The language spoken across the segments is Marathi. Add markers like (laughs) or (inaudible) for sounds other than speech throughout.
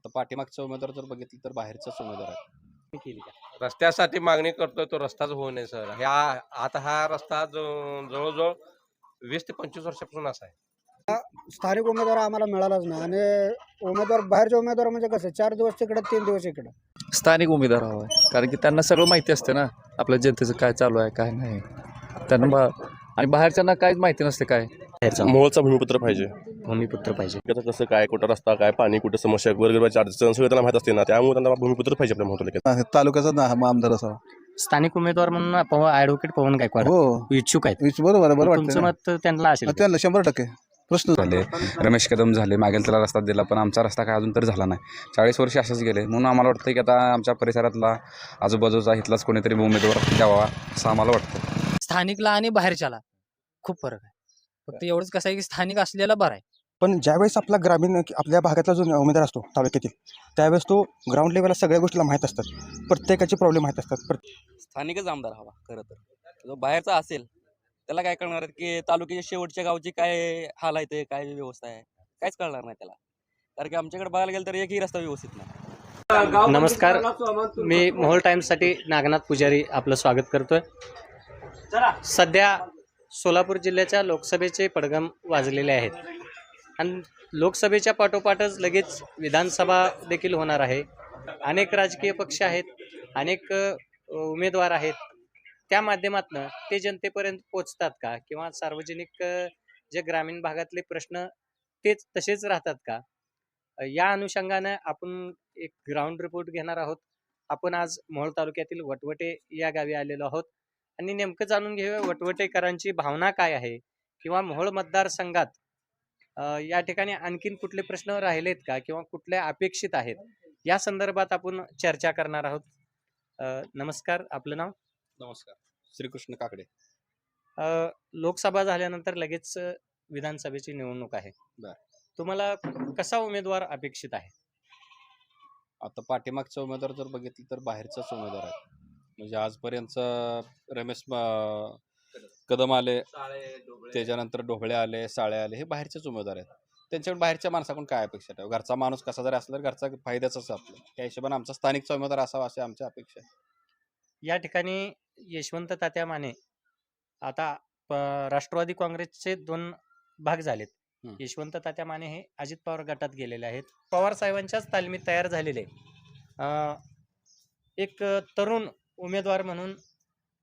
आता पाठीमागचा उमेदवार जर बघितलं तर बाहेरचाच उमेदवार आहे. केली का? रस्त्यासाठी मागणी करतोय तो रस्ताच होऊ नये सर. ह्या आता हा रस्ता जो- जवळजवळ वीस ते पंचवीस वर्षापासून असा आहे. स्थानिक उमेदवार आम्हाला मिळालाच नाही. आणि उमेदवार बाहेरचे उमेदवार म्हणजे कसं चार दिवस तिकडं तीन दिवस इकडं. स्थानिक उमेदवार हवा आहे. कारण की त्यांना सगळं माहिती असते ना आपल्या जनतेचं काय चालू आहे काय नाही. त्यांना बा आणि बाहेरच्यांना काहीच माहिती नसते काय. बाहेरचा मोहोळचा भूमिपुत्र पाहिजे. भूमिपुत्र पाहिजे. त्याचं कसं काय कुठं रस्ता काय पाणी कुठं समस्या वगैरे अडचण सगळं त्यांना माहीत असते ना त्यामुळे त्यांना भूमिपुत्र पाहिजे आपल्या तालुक्यात तालुक्याचा ना आमदार असावा. स्थानिक उमेदवार म्हणून पवन ॲडव्होकेट पवन गायकवाड. हो. इच्छुक आहेत. बरोबर आहे, बरं तुमचं वाटतं मत त्यांना असेल त्यांना शंभर टक्के. प्रश्न झाले. रमेश कदम झाले मागेल त्याला रस्ता दिला पण आमचा रस्ता काय अजून तरी झाला नाही. चाळीस वर्ष असेच गेले. म्हणून आम्हाला वाटतं की आता आमच्या परिसरातला आजूबाजूचा इथलाच कोणीतरी उमेदवार द्यावा असं आम्हाला वाटतं स्थानिकला आणि बाहेरच्याला. खूप फरक आहे. फक्त एवढंच कसं आहे की स्थानिक असलेला बरं आहे. पण ज्यावेळेस आपला ग्रामीण आपल्या भागातला जो उमेदवार असतो तालुक्यातील त्यावेळेस तो ग्राउंड लेवलला सगळ्या गोष्टीला माहीत असतात. प्रत्येकाचे प्रॉब्लेम माहीत असतात. स्थानिकच आमदार हवा खरं तर. जो बाहेरचा असेल त्याला काय कळणार की तालुक्याच्या शेवटच्या गावची काय हाल आहे ते काय व्यवस्था आहे काहीच कळणार नाही त्याला. कारण की आमच्याकडे बघायला गेलं तर एकही रस्ता व्यवस्थित नाही. नमस्कार. मी मोहोळ टाइम्ससाठी नागनाथ पुजारी आपलं स्वागत करतोय. सध्या सोलापूर जिल्ह्याच्या लोकसभेचे पडगम वाजलेले आहेत. आणि लोकसभेच्या पाठोपाठच लगेच विधानसभा देखील होणार आहे. अनेक राजकीय पक्ष आहेत अनेक उमेदवार आहेत. त्या माध्यमातून ते जनतेपर्यंत पोचतात का? किंवा सार्वजनिक जे ग्रामीण भागातले प्रश्न तेच तसेच राहतात का? या अनुषंगानं आपण एक ग्राउंड रिपोर्ट घेणार आहोत. आपण आज मोहोळ तालुक्यातील वटवटे या गावी आलेलो आहोत. आणि नेमकं जाणून घेऊया वटवटेकरांची भावना काय आहे? किंवा मोहोळ मतदारसंघात या ठिकाणी आणखीन कुठले प्रश्न राहिलेत का किंवा कुठल्या अपेक्षित आहेत? या संदर्भात आपण चर्चा करणार आहोत. नमस्कार. आपलं नाव? नमस्कार. श्रीकृष्ण काकडे. लोकसभा झाल्यानंतर लगेच विधानसभेची निवडणूक आहे. तुम्हाला कसा उमेदवार अपेक्षित आहे? आता पाठीमागचा उमेदवार जर बघितलं तर बाहेरचाच उमेदवार आहे. म्हणजे आजपर्यंत रमेश कदम आले त्याच्यानंतर ढोबळे आले साळे आले हे बाहेरचेच उमेदवार आहेत. त्यांच्याकडे बाहेरच्या माणसाकडून काय अपेक्षा ठेवा? घरचा माणूस कसा जरी असला तर घरचा फायद्याचाच आपला. त्या हिशोबाने आमचा स्थानिकचा उमेदवार असावा अशी आमची अपेक्षा आहे. या ठिकाणी यशवंत तात्या माने आता प- राष्ट्रवादी काँग्रेसचे दोन भाग झालेत. यशवंत तात्या माने हे अजित पवार गटात गेलेले आहेत. पवार साहेबांच्याच तालमीत तयार झालेले. अं, एक तरुण उमेदवार म्हणून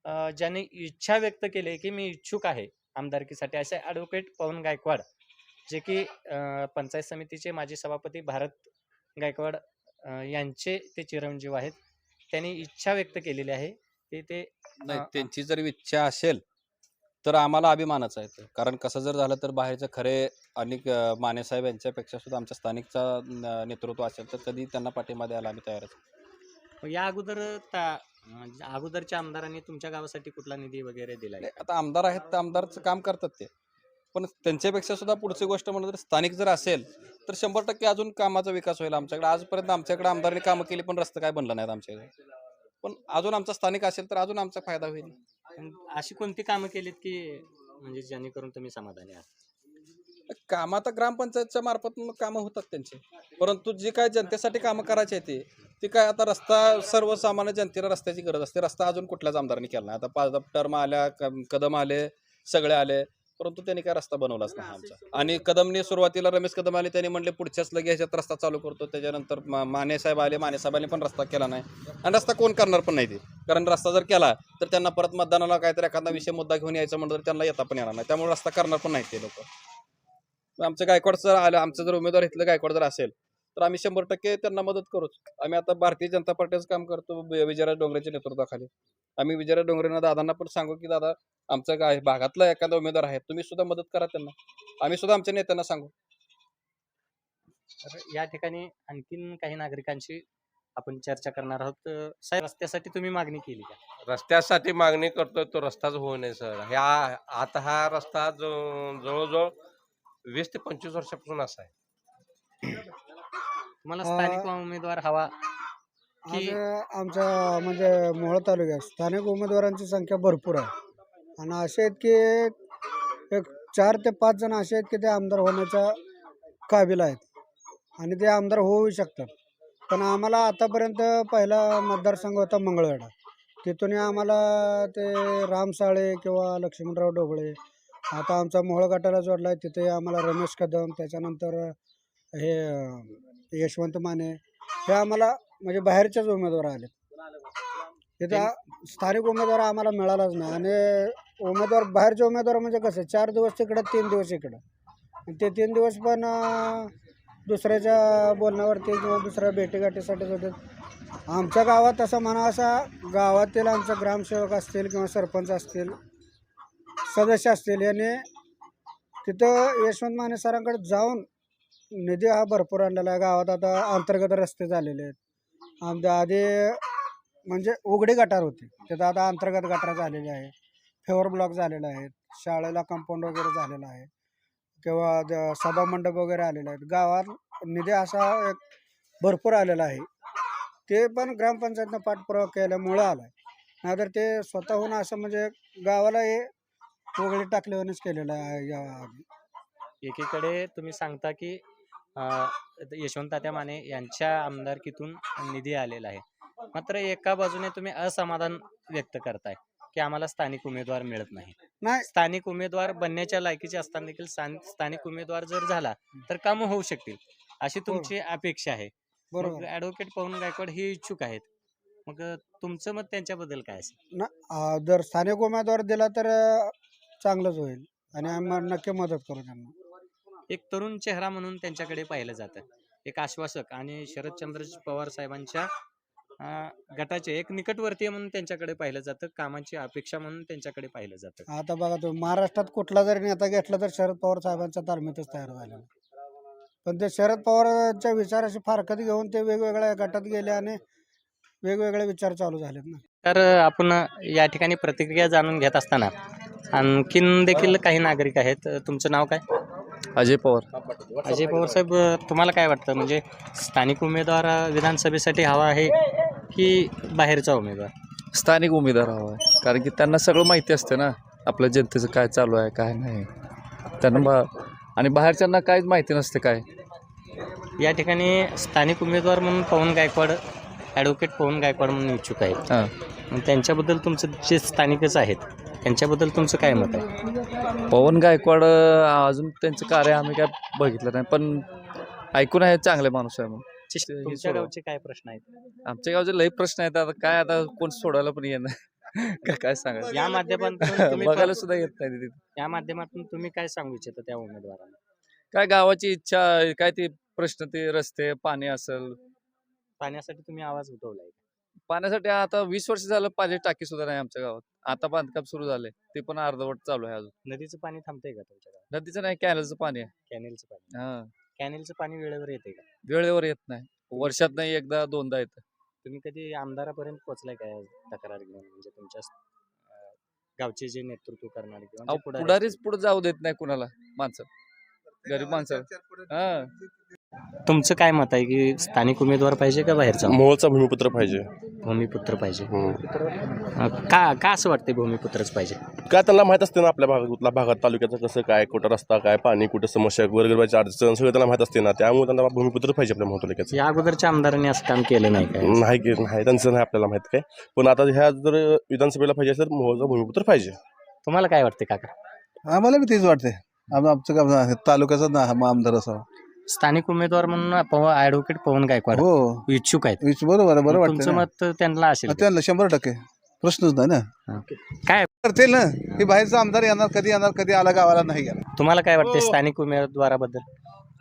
ज्याने इच्छा व्यक्त केली की मी इच्छुक आहे आमदारकीसाठी असे ॲडव्होकेट पवन गायकवाड जे की पंचायत समितीचे माजी सभापती भारत गायकवाड यांचे ते चिरंजीव आहेत त्यांनी इच्छा व्यक्त केलेली आहे ते ते नाही त्यांची जर इच्छा असेल तर आम्हाला अभिमानाचा आहे. कारण कसं जर झालं तर बाहेरचे खरे अनेक मानेसाहेब यांच्यापेक्षा सुद्धा आमच्या स्थानिकचा नेतृत्व असेल तर कधी त्यांना पाठिंबा द्यायला आम्ही तयारच आहे. या अगोदर म्हणजे अगोदरच्या आमदारांनी तुमच्या गावासाठी कुठला निधी वगैरे दिलाय? नाही, आता आमदार आहेत तर आमदारचं काम करतात ते. पण त्यांच्यापेक्षा सुद्धा पुढची गोष्ट म्हणलं तर स्थानिक जर असेल तर शंभर टक्के अजून कामाचा विकास होईल आमच्याकडे. आजपर्यंत आमच्याकडे आमदारांनी कामं केली पण रस्ते काय बनलं नाहीत आमच्याकडे पण अजून आमचा स्थानिक असेल तर अजून आमचा फायदा होईल. अशी कोणती कामं केलीत की म्हणजे जेणेकरून तुम्ही समाधानी आहात? काम आता ग्रामपंचायतच्या मार्फत कामं होतात त्यांचे. परंतु जी काय जनतेसाठी कामं करायची आहे ती ती काय आता रस्ता सर्वसामान्य जनतेला रस्त्याची गरज असते. रस्ता अजून कुठल्याच आमदारांनी केला नाही. आता पाच टर्म आल्या कदम आले सगळे आले. परंतु त्यांनी काय रस्ता बनवलाच नाही आमचा. आणि कदमने सुरुवातीला रमेश कदम आले त्यांनी म्हणले पुढच्याच लगे ह्याच्यात रस्ता चालू करतो. त्याच्यानंतर माने साहेब आले माने साहेबांनी पण रस्ता केला नाही. आणि रस्ता कोण करणार पण नाही ते. कारण रस्ता जर केला तर त्यांना परत मतदानाला काहीतरी एखादा विषय मुद्दा घेऊन यायचा म्हणलं तर त्यांना येता पण येणार नाही. त्यामुळे रस्ता करणार पण नाही ते लोक. आमचं गायकवाड जर आलं आमचं जर उमेदवार इथलं गायकवाड जर असेल तर आम्ही शंभर टक्के त्यांना मदत करूच. आम्ही आता भारतीय जनता पार्टीचं काम करतो विजयराज डोंगरेच्या नेतृत्वाखाली. आम्ही विजयराज डोंगरेंना दादांना पण सांगू की दादा आमच्या गाय भागातला एखादा उमेदवार आहे तुम्ही सुद्धा मदत करा त्यांना. आम्ही सुद्धा आमच्या नेत्यांना सांगू. तर या ठिकाणी आणखीन काही नागरिकांशी आपण चर्चा करणार आहोत. साहेब रस्त्यासाठी तुम्ही मागणी केली का? रस्त्यासाठी मागणी करतोय तो रस्ताच होऊ नये सर. ह्या आता हा रस्ता जो जवळजवळ वीस ते पंचवीस वर्षापासून असा आहे. तुम्हाला स्थानिक उमेदवार हवा की आमच्या म्हणजे मोहोळ तालुक्यात स्थानिक उमेदवारांची संख्या भरपूर आहे. आणि असे आहेत की एक चार ते पाच जण असे आहेत की ते आमदार होण्याच्या काबिल आहेत. आणि ते आमदार होऊ शकतात. पण आम्हाला आतापर्यंत पहिला मतदारसंघ होता मंगळवेढा. तिथून आम्हाला ते रामसाळे किंवा लक्ष्मणराव ढोबळे आता आमचा मोहळगाटाला जोडला आहे तिथे आम्हाला रमेश कदम त्याच्यानंतर हे यशवंत माने हे आम्हाला म्हणजे बाहेरचेच उमेदवार आले तिथं स्थानिक उमेदवार आम्हाला मिळालाच नाही आणि उमेदवार बाहेरचे उमेदवार म्हणजे कसं चार दिवस तिकडं तीन दिवस इकडं. आणि ते तीन दिवस पण दुसऱ्याच्या बोलण्यावरती किंवा दुसऱ्या भेटीगाठीसाठीच होते आमच्या गावात असं म्हणा असा गावातील आमचं ग्रामसेवक असतील किंवा सरपंच असतील सदस्य असतील. याने तिथं यशवंत माने सरांकडे जाऊन निधी हा भरपूर आणलेला आहे. गावात आता अंतर्गत रस्ते झालेले आहेत. आमच्या आधी म्हणजे उघडी गटार होते. तिथं आता अंतर्गत गटार झालेले आहे. फेवर ब्लॉक झालेला आहे. शाळेला कंपाऊंड वगैरे झालेलं आहे. किंवा सभा मंडप वगैरे आलेला आहेत. गावात निधी असा एक भरपूर आलेला आहे. ते पण ग्रामपंचायतनं पाठपुरावा केल्यामुळं आला आहे नाहीतर ते स्वतःहून असं म्हणजे गावाला हे वगैरे टाकल्यावरच केलेलं आहे या एकीकडे तुम्ही सांगता की अं, यशवंत तात्या माने यांच्या आमदारकीतून निधी आलेला आहे. मात्र एका बाजूने तुम्ही असमाधान व्यक्त करताय की आम्हाला स्थानिक उमेदवार मिळत नाही. नाही. स्थानिक उमेदवार बनण्याच्या लायकीचे असताना देखील स्थान- स्थानिक उमेदवार जर झाला तर कामं होऊ शकतील अशी तुमची अपेक्षा आहे. मग बरोबर. ऍडव्होकेट पवन गायकवाड हे इच्छुक आहेत. मग अं, तुमचं मत त्यांच्याबद्दल काय असेल? ना आ, जर स्थानिक उमेदवार दिला तर अ, चांगलंच होईल. आणि आम्ही नक्की मदत करू त्यांना. एक तरुण चेहरा म्हणून त्यांच्याकडे पाहिलं जातं. एक आश्वासक आणि शरदचंद्र पवार साहेबांच्या अं, गटाचे एक निकटवर्तीय म्हणून त्यांच्याकडे पाहिलं जातं. कामाची अपेक्षा म्हणून त्यांच्याकडे पाहिलं जातं. आता बघा तुम्ही महाराष्ट्रात कुठला जरी नेता घेतला तर शरद पवार साहेबांच्या तालमीतच तयार झालेला पण ते शरद पवारांच्या विचाराशी फारकत घेऊन ते वेगवेगळ्या गटात गेले आणि वेगवेगळे विचार चालू झालेत ना. तर आपण या ठिकाणी प्रतिक्रिया जाणून घेत असताना आणखीन देखील काही नागरिक आहेत. तुमचं नाव काय? अजय पवार. अजय पवार साहेब तुम्हाला काय वाटतं? म्हणजे स्थानिक उमेदवार विधानसभेसाठी हवा आहे की बाहेरचा उमेदवार? स्थानिक उमेदवार हवा आहे. कारण की त्यांना सगळं माहिती असते ना आपल्या जनतेचं काय चालू आहे काय नाही. त्यांना बा आणि बाहेरच्यांना काहीच माहिती नसते काय. या ठिकाणी स्थानिक उमेदवार म्हणून पवन गायकवाड ॲडव्होकेट पवन गायकवाड म्हणून इच्छुक आहेत. हां. मग त्यांच्याबद्दल तुमचं जे स्थानिकच आहेत त्यांच्याबद्दल तुमचं काय मत आहे? पवन गायकवाड अं, अजून त्यांचं कार्य आम्ही काय बघितलं नाही पण ऐकून आहे चांगले माणूस आहे म्हणून. तुमच्या सोडवा. गावचे काय प्रश्न आहेत? आमच्या गावचे लई प्रश्न आहेत आता काय आता कोण सोडवायला पण येणार काय काय सांगायचं? या माध्यमातून तुम्ही (laughs) बघायला सुद्धा येत नाही तिथे. या माध्यमातून तुम्ही काय सांगू इच्छिता त्या उमेदवाराला? काय गावाची इच्छा काय ते प्रश्न ते रस्ते पाणी असेल. पाण्यासाठी तुम्ही आवाज उठवलाय. पाण्यासाठी आता वीस वर्ष झालं पाणी टाकी सुद्धा नाही आमच्या गावात. आता बांधकाम सुरू झाले ते पण अर्धवट चालू आहे अजून. नदीचं पाणी थांबतंय का तुमच्या गावात? नदीचं नाही कॅनलचं पाणी आहे. कॅनेलचं पाणी. हा. कॅनेलचं पाणी वेळेवर येते का? वेळेवर येत नाही. वर्षात नाही एकदा दोनदा येतं. तुम्ही कधी आमदारापर्यंत पोहोचलाय काय तक्रार घेऊन? म्हणजे तुमच्या अं, गावचे जे नेतृत्व करणारे किंवा अहो, जे पुढारी पुढारीच. पुढे जाऊ देत नाही कुणाला माणसं. गरीब माणसं. हा. तुमचं काय मत आहे की स्थानिक उमेदवार पाहिजे का बाहेरचा? मोहोळचा भूमिपुत्र पाहिजे. भूमिपुत्र पाहिजे. हम्म. अं, का का असं वाटते भूमिपुत्रच पाहिजे? काय त्यांना माहीत असते ना आपल्या भागातला भागात तालुक्याचं कसं काय कुठं रस्ता काय पाणी कुठं समस्या गोरगरिबाची अडचण सगळं त्यांना माहीत असते ना. त्यामुळे त्यांना भूमिपुत्र पाहिजे आपल्या मोहोळ तालुक्याचं या अगोदरच्या आमदारांनी असं काम केलं नाही काय नाही की नाही त्यांचं नाही आपल्याला माहीत काय. पण आता ह्या जर विधानसभेला पाहिजे असेल तर मोहोळचा भूमिपुत्र पाहिजे. तुम्हाला काय वाटते काका? आम्हाला बी तेच वाटते आम आमचं काम तालुक्याचा ना आमदार असावा. स्थानिक उमेदवार म्हणून पव ॲडव्होकेट पवन गायकवाड हो. इच्छुक आहेत. बरोबर आहे, बरं तुमचं वाटतं मत त्यांना असेल? त्यांना शंभर टक्के. प्रश्नच नाही ना. हा. काय? करतील ना. हे बाहेरचा आमदार येणार कधी येणार कधी आला गावाला नाही गेला तुम्हाला काय वाटते स्थानिक उमेदवाराबद्दल?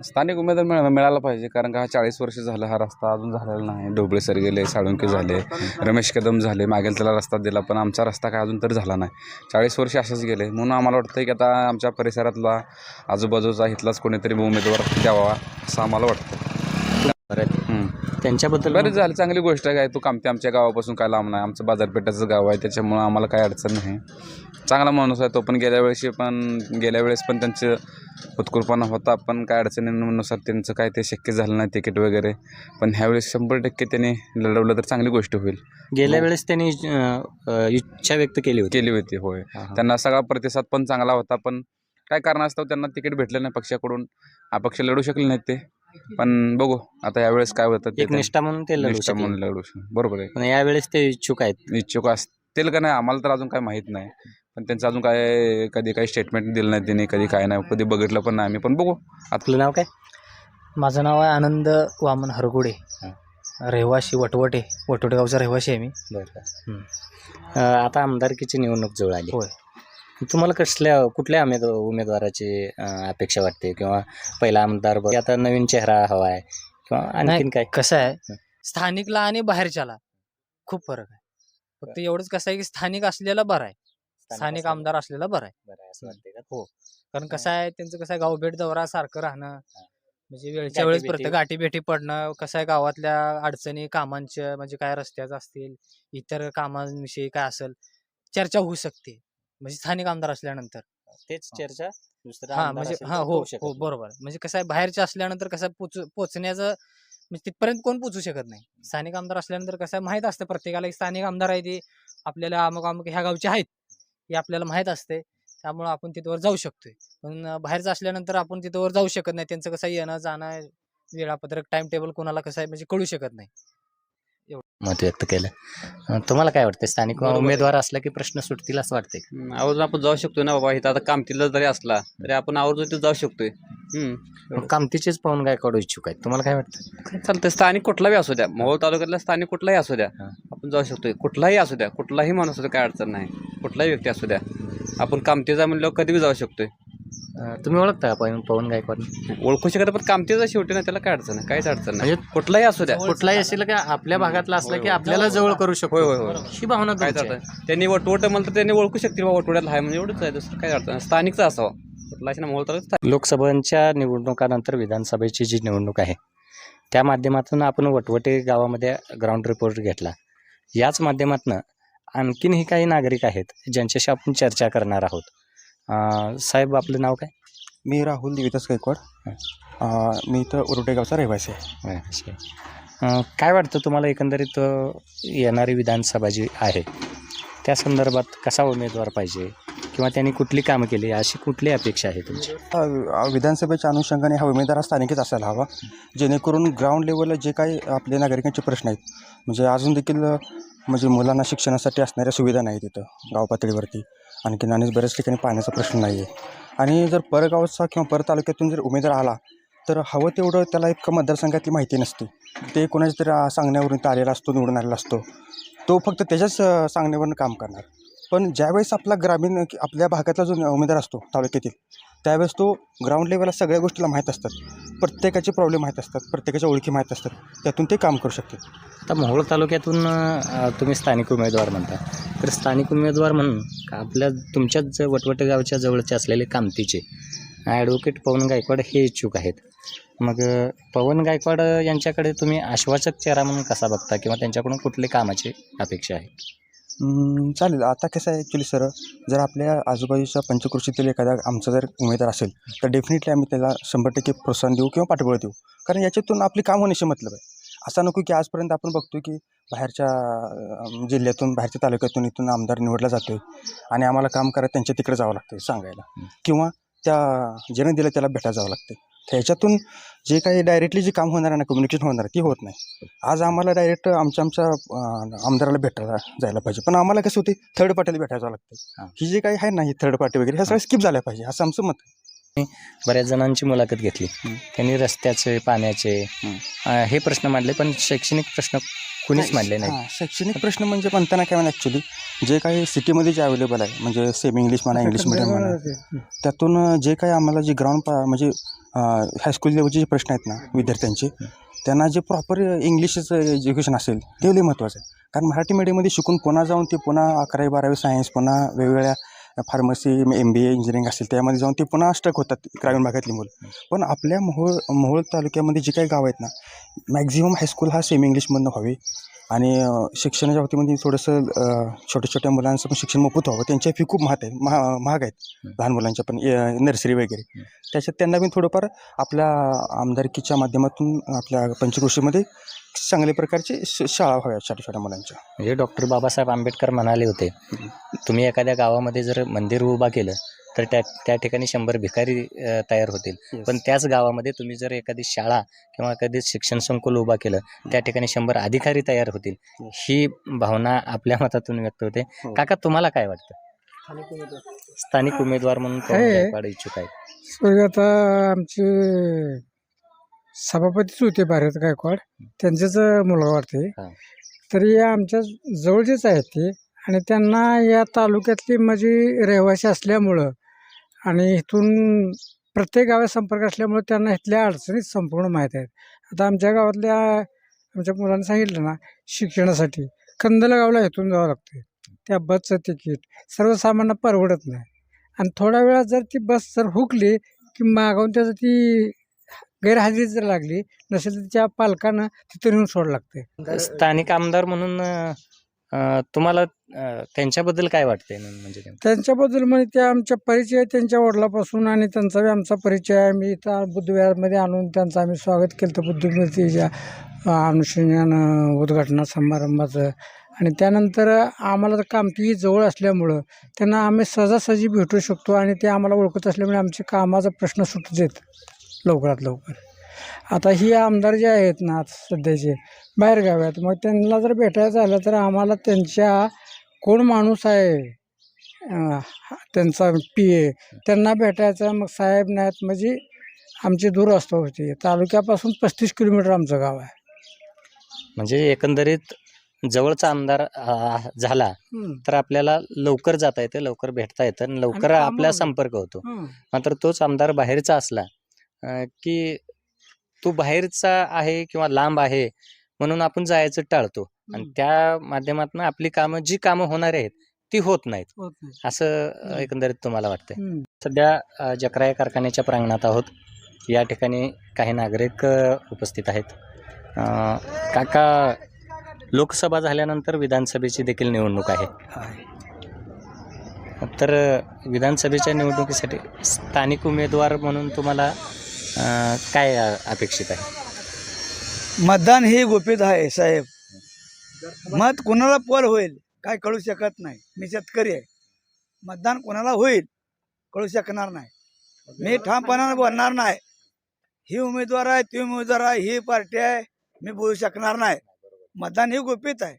स्थानिक उमेदवार मिळ मिळाला पाहिजे कारण का हा चाळीस वर्ष झालं हा रस्ता अजून झालेला नाही. ढोबळे सर गेले साळुंके झाले रमेश कदम झाले मागेल त्याला रस्ता दिला पण आमचा रस्ता काय अजून तरी झाला नाही. चाळीस वर्ष असेच गेले. म्हणून आम्हाला वाटतं की आता आमच्या परिसरातला आजूबाजूचा इथलाच कोणीतरी उमेदवार द्यावा असं आम्हाला वाटतं. त्यांच्याबद्दल बरेच झालं चांगली गोष्ट आहे. काय तो कामते आमच्या गावापासून काय लांब नाही. आमचं बाजारपेठाचं गाव आहे त्याच्यामुळं आम्हाला काही अडचण नाही. चांगला माणूस आहे तो पण गेल्या वेळेशी पण गेल्या वेळेस पण त्यांचं उत्कृपणा होता. पण काय अडचणीनुसार त्यांचं काय ते शक्य झालं नाही तिकीट वगैरे. पण ह्यावेळेस शंभर टक्के त्यांनी लढवलं तर चांगली गोष्ट होईल. गेल्या वेळेस त्यांनी अं, इच्छा व्यक्त केली होती. केली होती होय. हा, हा. त्यांना सगळा प्रतिसाद पण चांगला होता. पण काय कारणास्तव त्यांना तिकीट भेटलं नाही पक्षाकडून. अपक्ष लढू शकले नाहीत ते. पण बघू आता यावेळेस काय होतं ते एक निष्ठा म्हणून ते लढू निष्ठा. म्हणून लढू. बरोबर आहे. पण यावेळेस ते इच्छुक आहेत. इच्छुक असतील का नाही आम्हाला तर अजून काय माहीत नाही. पण त्यांचं अजून काय कधी काही स्टेटमेंट दिलं नाही त्यांनी कधी काय नाही कधी बघितलं पण नाही आम्ही. पण बघू. आपलं नाव काय? माझं नाव आहे आनंद वामन हरगुडे. रहिवाशी वटवटे वटवटे गावचा रहिवासी आहे मी. अ, आता आमदारकीची निवडणूक जवळ आली. होय. तुम्हाला कसल्या कुठल्या उमेद उमेदवाराची अपेक्षा वाटते? किंवा पहिला आमदार आता नवीन चेहरा हवा आहे. किंवा आणखीन काय? कसं आहे. स्थानिकला आणि बाहेरच्याला खूप फरक आहे. फक्त एवढंच कसं आहे की स्थानिक असलेला बरं आहे. स्थानिक आमदार असलेला बरं आहे. बरं आहे असं वाटतंय का? हो. कारण कसं आहे त्यांचं कसं आहे गावभेट दौरा सारखं राहणं म्हणजे वेळच्या वेळेस भेटी. प्रत्येक गाठी भेटी पडणं कसं आहे गावातल्या अडचणी कामांच्या म्हणजे काय रस्त्याचं असतील इतर कामांविषयी काय असेल चर्चा होऊ शकते. म्हणजे स्थानिक आमदार असल्यानंतर. तेच चर्चा दुसरा हा आमदार म्हणजे असेल हा तर हो होऊ शकत हो नाही. बरोबर. म्हणजे कसं आहे बाहेरच्या असल्यानंतर कसं आहे पोचू पोचण्याचं म्हणजे तिथपर्यंत कोण पोचू शकत नाही. स्थानिक आमदार असल्यानंतर कसं आहे माहीत असतं प्रत्येकाला स्थानिक आमदार आहे ते आपल्याला अमुक अमुक ह्या गावचे आहेत हे आपल्याला माहीत असते. त्यामुळं आपण तिथवर जाऊ शकतोय. पण अं, बाहेरचं असल्यानंतर आपण तिथवर जाऊ शकत नाही. त्यांचं कसं आहे, येणं जाणं वेळापत्रक टाइम टेबल कोणाला कसं आहे म्हणजे कळू शकत नाही. मत व्यक्त केलं. तुम्हाला काय वाटतं स्थानिक बरोबर आहे. उमेदवार असला की प्रश्न सुटतील असं वाटतंय? का? हम्म, आवर्जून आपण जाऊ शकतो ना बाबा इथं आता कामतीला जरी असला तरी आपण आवर्जून तिथं जाऊ शकतोय. हम्म. मग कामतीचेच पाहून काय काढू इच्छुक आहेत? तुम्हाला काय वाटतं? चालतंय? स्थानिक कुठलाही असू द्या. मोहोळ तालुक्यातला स्थानिक कुठलाही असू द्या. हा. आपण जाऊ शकतोय. कुठलाही असू द्या. कुठलाही माणूस असू द्या काय अडचण नाही. कुठलाही व्यक्ती असू द्या. आपण कामतीचा म्हणल्यावर कधी बी जाऊ शकतोय. अ, तुम्ही ओळखता का पवन पवन गायकवाड? ओळखू शकत पण कामतीचा शेवटी ना त्याला काय अडचण काहीच अडचण नाही. म्हणजे कुठलाही असू द्या. कुठलाही असेल की आपल्या भागातला असला की आपल्याला जवळ करू शकतो. होय होय ही भावना काय तुमची आहे. चालतं त्यांनी वटवट म्हणलं तर त्यांनी ओळखू शकतील बाबा वटवड्यात आहे म्हणजे एवढंच आहे दुसरं काय अडचण नाही. स्थानिकचा असावा. कुठला ना तालुक्यात लोकसभांच्या निवडणुकानंतर विधानसभेची जी निवडणूक आहे त्या माध्यमातून आपण वटवटे गावामध्ये ग्राउंड रिपोर्ट घेतला. याच माध्यमातून आणखीनही काही नागरिक आहेत ज्यांच्याशी आपण चर्चा करणार आहोत. अं, साहेब आपलं नाव काय? मी राहुल देविदास गायकवाड. अं, मी इथं उरुटे गावचा रहिवासी आहे. अं, काय वाटतं तुम्हाला एकंदरीत अं, येणारी विधानसभा जी आहे त्या संदर्भात कसा उमेदवार पाहिजे? किंवा त्यांनी कुठली कामं केली? अशी कुठली अपेक्षा आहे तुमची? अं, विधानसभेच्या अनुषंगाने हा उमेदवार हा स्थानिकच असायला हवा. जेणेकरून ग्राउंड लेवलला जे काही आपल्या नागरिकांचे प्रश्न आहेत म्हणजे अजून देखील अं, म्हणजे मुलांना शिक्षणासाठी असणाऱ्या सुविधा नाही तिथं गाव पातळीवरती आणखीन आणि बऱ्याच ठिकाणी पाण्याचा प्रश्न नाही आहे आणि जर परगावचा किंवा पर तालुक्यातून जर उमेदवार आला तर हवं तेवढं त्याला एक मतदारसंघातली माहिती नसते. ते कोणाच्या तरी सांगण्यावरून आलेला असतो निवडून आलेला असतो. तो फक्त त्याच्याच सांगण्यावरून काम करणार. पण ज्यावेळेस आपला ग्रामीण आपल्या भागातला जो उमेदवार असतो तालुक्यातील त्यावेळेस तो ग्राउंड लेवलला सगळ्या गोष्टीला माहीत असतात. प्रत्येकाचे प्रॉब्लेम माहीत असतात प्रत्येकाच्या ओळखी माहीत असतात. त्यातून ते काम करू शकते. आता मोहोळ तालुक्यातून तुम्ही स्थानिक उमेदवार म्हणता. तर स्थानिक उमेदवार म्हणून का आपल्या तुमच्याच ज- वटवटे गावच्या जवळचे असलेले कामतीचे ॲडव्होकेट पवन गायकवाड हे इच्छुक आहेत. मग पवन गायकवाड यांच्याकडे तुम्ही आश्वासक चेहरा म्हणून कसा बघता किंवा त्यांच्याकडून कुठले कामाची अपेक्षा आहे? चालेल. आता कसं आहे ॲक्च्युली सर जर आपल्या आजूबाजूच्या पंचकृषीतील एखादा आमचा जर उमेदवार असेल तर डेफिनेटली आम्ही त्याला शंभर टक्के प्रोत्साहन देऊ किंवा पाठबळ देऊ. कारण याच्यातून आपली काम होण्याशी मतलब आहे. असं नको की आजपर्यंत आपण बघतो की बाहेरच्या जिल्ह्यातून बाहेरच्या तालुक्यातून इथून आमदार निवडला जातो आहे आणि आम्हाला काम करत त्यांच्या तिकडे जावं लागतं सांगायला. किंवा त्या ज्याने दिलं त्याला भेटायला जावं लागतं त्याच्यातून जे काही डायरेक्टली जे काम होणार आहे ना कम्युनिकेशन होणार आहे, ती होत नाही. आज आम्हाला डायरेक्ट आमच्या आमच्या आमदाराला भेटायला जायला पाहिजे. पण आम्हाला कसं होते थर्ड पार्टीला भेटायला जावं लागतं हां. ही जे काही आहे ना ही थर्ड पार्टी वगैरे ह्या सगळं स्किप झाल्या पाहिजे असं आमचं मत आहे. बऱ्याच जणांची मुलाखत घेतली. त्यांनी रस्त्याचे पाण्याचे हे प्रश्न मांडले पण शैक्षणिक प्रश्न कुणीच मांडले नाही. हां, शैक्षणिक प्रश्न म्हणजे म्हणताना काय म्हणा ॲक्च्युली जे काही सिटीमध्ये जे अवेलेबल आहे म्हणजे सेमी इंग्लिश म्हणा इंग्लिश मिडियम म्हणा (laughs) त्यातून जे काही आम्हाला जे ग्राउंड पा म्हणजे हायस्कूल लेवलचे जे प्रश्न आहेत ना विद्यार्थ्यांचे त्यांना जे प्रॉपर इंग्लिशचं एज्युकेशन असेल ते लई महत्त्वाचं आहे. कारण मराठी मीडियममध्ये शिकून पुन्हा जाऊन ते पुन्हा अकरावी बारावी सायन्स पुन्हा वेगवेगळ्या pharmacy M B A engineering असेल त्यामध्ये जाऊन ते पुन्हा स्टक होतात ग्रामीण भागातली मुलं. पण आपल्या मोहोळ मोहोळ तालुक्यामध्ये जे काही गाव आहेत ना मॅक्झिमम हायस्कूल हा सेमी इंग्लिशमधनं व्हावे. आणि शिक्षणाच्या बाबतीमध्ये थोडंसं छोट्या छोट्या मुलांचं पण शिक्षण मोफत व्हावं. त्यांच्या फी खूप महाग आहे. महा महाग आहेत लहान मुलांच्या पण नर्सरी वगैरे. त्याच्यात त्यांना पण थोडंफार आपल्या आमदारकीच्या माध्यमातून आपल्या पंचकृषीमध्ये चांगल्या प्रकारची श शाळा व्हाव्या छोट्या छोट्या मुलांच्या. म्हणजे डॉक्टर बाबासाहेब आंबेडकर म्हणाले होते तुम्ही एखाद्या गावामध्ये जर मंदिर उभा केलं तर त्या त्या ठिकाणी शंभर भिकारी अ, तयार होतील. पण त्याच गावामध्ये तुम्ही जर एखादी शाळा किंवा एखादी शिक्षण संकुल उभा केलं त्या ठिकाणी शंभर अधिकारी तयार होतील. ही भावना आपल्या मतातून व्यक्त होते. काका तुम्हाला काय वाटतं? स्थानिक उमेदवार. म्हणून आहे. गायकवाड इच्छुक स्वर्गात आमचे सभापतीच होते भारत गायकवाड. त्यांचेच मुलगा वाटते. तरी आमच्या जवळचेच आहेत ते आणि त्यांना या तालुक्यातली माझी रहिवासी असल्यामुळं आणि इथून प्रत्येक गावात संपर्क असल्यामुळे त्यांना इथल्या अडचणीत संपूर्ण माहीत आहेत. आता आमच्या गावातल्या आमच्या मुलांनी सांगितलं ना शिक्षणासाठी कंदला गावला इथून जावं लागते त्या बसचं तिकीट सर्वसामान्य परवडत नाही. आणि थोड्या वेळात जर ती बस जर हुकली की मागवून त्याचं ती गैरहजेरी जर लागली नसेल तर त्या पालकानं तिथं नेऊन सोड लागते स्थानिक आमदार म्हणून तुम्हाला त्यांच्याबद्दल काय वाटतंय म्हणजे? त्यांच्याबद्दल म्हणजे ते आमच्या परिचय त्यांच्या वडिलापासून आणि त्यांचा बी आमचा परिचय आहे मी इथं बुद्धविहारमध्ये आणून त्यांचं आम्ही स्वागत केलं होतं बुद्धमूर्तीच्या अनुषंगानं उद्घाटना समारंभाचं. आणि त्यानंतर आम्हाला तर कामती जवळ असल्यामुळं त्यांना आम्ही सहजासहजी भेटू शकतो आणि ते आम्हाला ओळखत असल्यामुळे आमचे कामाचा प्रश्न सुटू देत लवकरात लवकर आता ही आमदार जे आहेत ना सध्याचे बाहेरगावी आहेत मग त्यांना जर भेटायचं झालं तर आम्हाला त्यांच्या कोण माणूस आहे त्यांचा पी ए त्यांना भेटायचं मग साहेब नाहीत म्हणजे आमची दूर असतो होती तालुक्यापासून पस्तीस किलोमीटर आमचं गाव आहे म्हणजे एकंदरीत जवळचा आमदार झाला. तर आपल्याला लवकर जाता येतं लवकर भेटता येतं आणि लवकर आपला. संपर्क होतो. मात्र तोच आमदार बाहेरचा असला की तो बाहेरचा आहे किंवा लांब आहे म्हणून आपण जायचं टाळतो आणि. त्या माध्यमातून आपली कामं जी कामं होणारी आहेत ती होत नाहीत होत नाही. असं. एकंदरीत तुम्हाला वाटतंय. सध्या जकराया कारखान्याच्या प्रांगणात आहोत या ठिकाणी काही नागरिक उपस्थित आहेत काका लोकसभा झाल्यानंतर विधानसभेची देखील निवडणूक आहे तर विधानसभेच्या निवडणुकीसाठी स्थानिक उमेदवार म्हणून तुम्हाला अ, काय अपेक्षित आहे? मतदान हे गुपित आहे साहेब. मत कोणाला पोल होईल काय कळू शकत नाही. मी शेतकरी आहे. मतदान कोणाला होईल कळू शकणार नाही. मी ठामपणाने बोलणार नाही. ही उमेदवार आहे ती उमेदवार आहे ही पार्टी आहे मी बोलू शकणार नाही. मतदान हे गुपित आहे.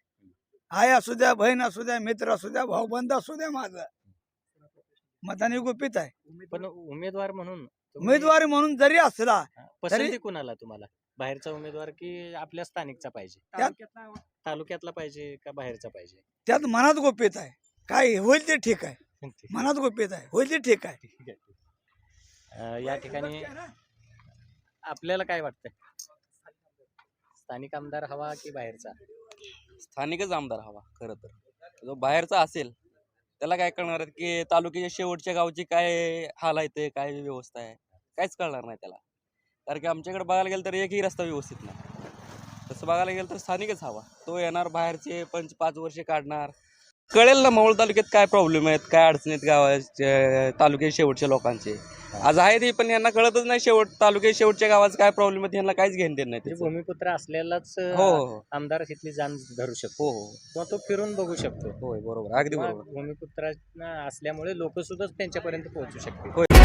आई असू द्या बहीण असू द्या मित्र असू द्या भाऊबंद असू द्या माझं. मतदान हे गुपित आहे. पण उमेदवार म्हणून उमेदवारी म्हणून जरी असला पसंती कुणाला तुम्हाला? बाहेरचा उमेदवार की आपल्या स्थानिकचा पाहिजे? त्यात तालुक्यातला पाहिजे का बाहेरचा पाहिजे? त्यात मनात गुपित आहे. काय होईल ते ठीक आहे. मनात गुपित आहे. होईल ते ठीक आहे. या ठिकाणी आपल्याला काय वाटतंय? स्थानिक आमदार हवा की बाहेरचा? स्थानिकच आमदार हवा खरं तर. जो बाहेरचा असेल त्याला काय कळणार आहे की तालुक्याच्या शेवटच्या गावची काय हाल आहे ते काय व्यवस्था आहे? काहीच कळणार नाही त्याला. कारण की आमच्याकडे बघायला गेलं तर एकही रस्ता व्यवस्थित नाही. तसं बघायला गेलं तर स्थानिकच हवा. तो येणार बाहेरचे पंच पाच वर्षे काढणार. कळेल ना मावळ तालुक्यात काय प्रॉब्लेम आहेत काय अडचणी आहेत गावाच्या तालुक्याच्या शेवटच्या लोकांचे. आज आहे ते पण यांना कळतच नाही शेवट तालुक्याच्या शेवटच्या गावाचं काय प्रॉब्लेम आहेत यांना काहीच घेणं देणं नाही. भूमिपुत्र असलेलाच हो हो हो. आमदार इथली जाण धरू शकतो. हो हो. किंवा तो फिरून बघू शकतो. होय बरोबर. अगदी बरोबर. भूमिपुत्र असल्यामुळे लोक सुद्धा त्यांच्यापर्यंत पोहोचू शकते होय.